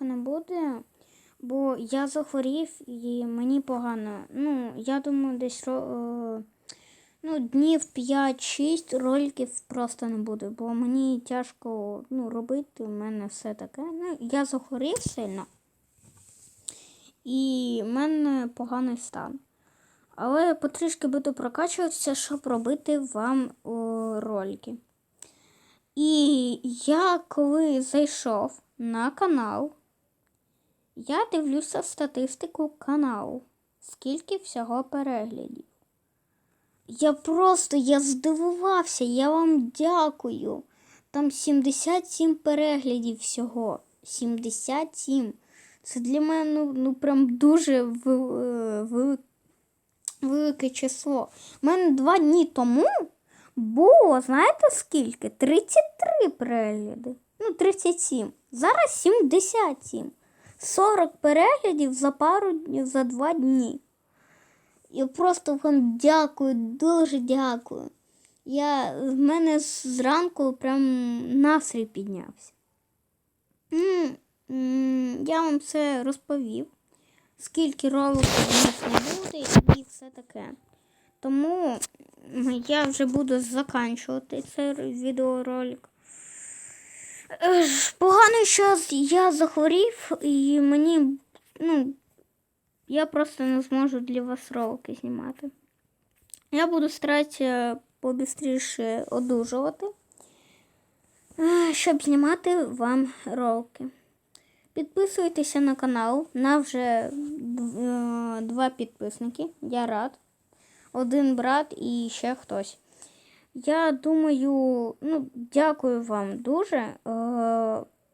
довго не буде, бо я захворів і мені погано. Ну, я думаю, десь е, ну, днів 5-6 роликів просто не буде, бо мені тяжко ну, робити, у мене все таке. Ну, я захворів сильно. І в мене поганий стан. Але потрішки буду прокачуватися, щоб робити вам о, ролики. І я коли зайшов на канал, я дивлюся статистику каналу. Скільки всього переглядів. Я просто я здивувався, я вам дякую. Там 77 переглядів всього. 77. Це для мене ну, ну прям дуже вел- е, велике число. У мене два дні тому було, знаєте скільки? 33 перегляди. Ну, 37. Зараз 77. 40 переглядів за пару днів, за два дні. Я просто вам дякую, дуже дякую. Я, в мене зранку прям настрій піднявся. Я вам все розповів, скільки роликів у нас не буде і все таке. Тому я вже буду заканчувати цей відеоролик. Е, Погано, що я захворів, і мені, ну, я просто не зможу для вас ролики знімати. Я буду старатися побістріше одужувати, е, щоб знімати вам ролики. Підписуйтеся на канал. На вже е, два підписники. Я рад. Один брат і ще хтось. Я думаю, ну, дякую вам дуже. Е,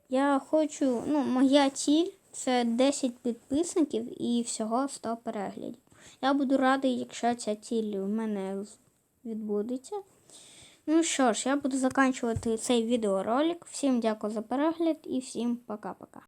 я хочу, ну, моя ціль це 10 підписників і всього 100 переглядів. Я буду радий, якщо ця ціль в мене відбудеться. Ну що ж, я буду закінчувати цей відеоролик. Всім дякую за перегляд і всім пока-пока.